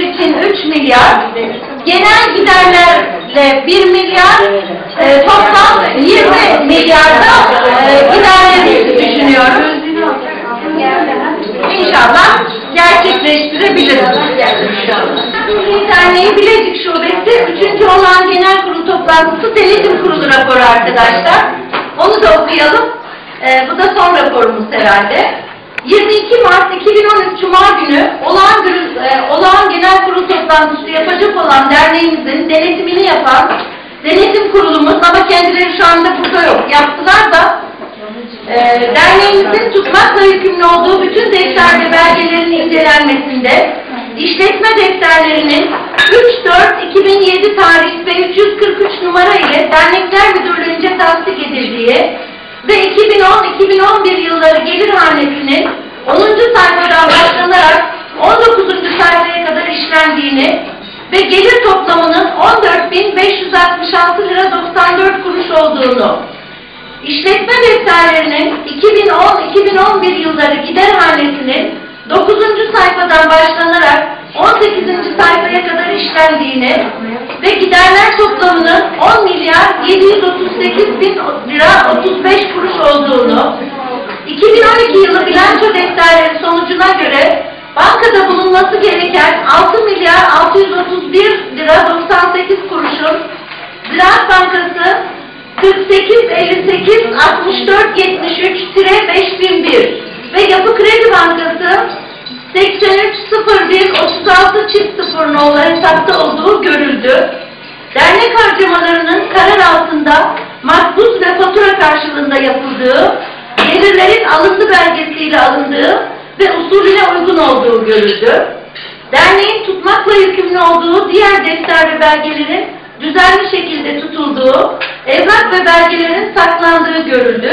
için 3 milyar, genel giderlerle 1 milyar, e, toplam 20 milyarda e, giderleri düşünüyoruz. İnşallah gerçekleştirebiliriz. Derneği Bilecik Şubesi 3. olan genel kurul toplantısı denetim kurulu raporu arkadaşlar. Onu da okuyalım. Ee, bu da son raporumuz herhalde. 22 Mart 2013 Cuma günü olağan, e, olağan genel kurul toplantısı yapacak olan derneğimizin denetimini yapan denetim kurulumuz ama kendileri şu anda burada yok. Yaptılar da ee, derneğimizin tutmakla yükümlü olduğu bütün defter ve belgelerin incelenmesinde işletme defterlerinin 3-4-2007 tarih ve 343 numara ile Dernekler Müdürlüğü'nce tasdik edildiği 2010-2011 yılları gelir hanesinin 10. sayfadan başlanarak 19. sayfaya kadar işlendiğini ve gelir toplamının 14.566 lira 94 kuruş olduğunu İşletme defterlerinin 2010-2011 yılları giderhanesinin 9. sayfadan başlanarak 18. sayfaya kadar işlendiğini ve giderler toplamının 10 milyar 738 bin lira 35 kuruş olduğunu 2012 yılı bilanço defterleri sonucuna göre bankada bulunması gereken 6 milyar 631 lira 98 kuruşun Ziraat Bankası 48 58 64 73 5001 ve Yapı Kredi Bankası 83 01 36 çift 0 nolu hesapta olduğu görüldü. Dernek harcamalarının karar altında makbuz ve fatura karşılığında yapıldığı, gelirlerin alındı belgesiyle alındığı ve usulüne uygun olduğu görüldü. Derneğin tutmakla yükümlü olduğu diğer defter ve belgelerin düzenli şekilde tutulduğu, evrak ve belgelerin saklandığı görüldü.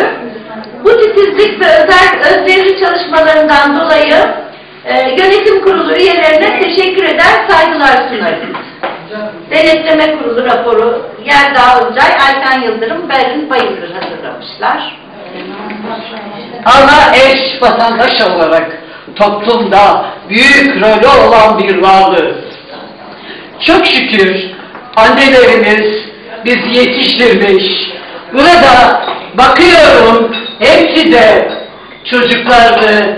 Bu titizlik ve özel özverili çalışmalarından dolayı e, yönetim kurulu üyelerine teşekkür eder, saygılar sunarım. Denetleme kurulu raporu Yelda Olcay, Ayten Yıldırım, Berrin Bayındır hazırlamışlar. Ana eş vatandaş olarak toplumda büyük rolü olan bir varlığı. Çok şükür annelerimiz bizi yetiştirmiş. Burada bakıyorum hepsi de çocuklarını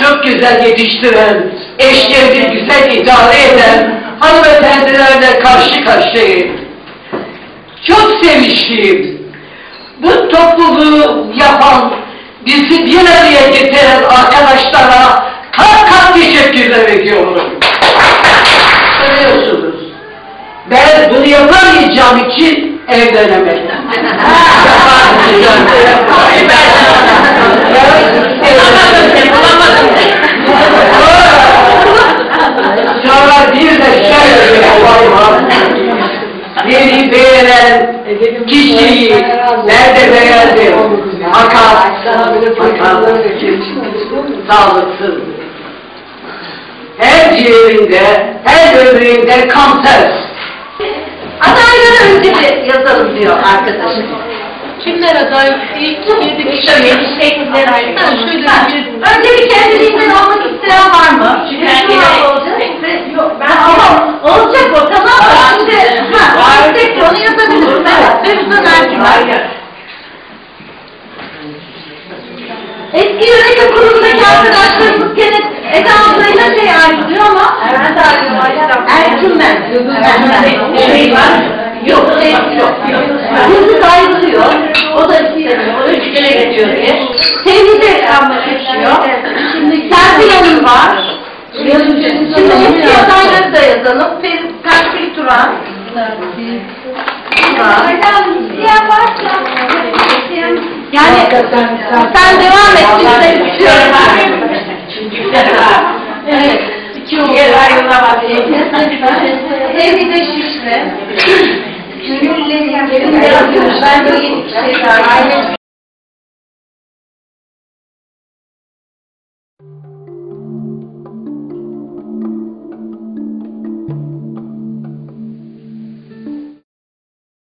çok güzel yetiştiren, eşlerini güzel idare eden hanımefendilerle karşı karşıyayım. Çok sevinçliyim. Bu topluluğu yapan, bizi bir araya getiren arkadaşlara kat kat teşekkürler ediyorum. Biliyorsunuz, ben bunu yapamayacağım için evlenemedim. Sonra bir de şöyle bir olay var. Beni beğenen kişiyi nerede beğendim? Fakat, fakat sağlıksız. Her ciğerinde, her böbreğinde kanser. Adayları önce bir yazalım diyor arkadaşım. Kimler aday? İlk yedi kişi. Şöyle Ha, bir- Önce bir kendiliğinden olmak isteyen var mı? Ben Yok, olacak. Yok, ben ama olacak o tamam mı? Şimdi ha, tek onu yazabiliriz. Evet, Feruza Mercimek. Eski yönetim kurulundaki arkadaşlarımız gene Eda ablayla şey ayrılıyor ama Ermen Ercümen. Ercümen. Şey var. Yok, şey yok. Yıldız ayrılıyor. O da istemiyor. O üç kere gidiyor diye. Tevhid ekranla geçiyor. Şimdi Serpil Hanım var. Şimdi eski adayları da yazalım. Ferit Kalpil Turan. Turan. Yani sen devam et. Biz de istiyorum. Evet. İki oldu. Diğer ayrılamaz. Şişli. Ben de yeni bir şey daha.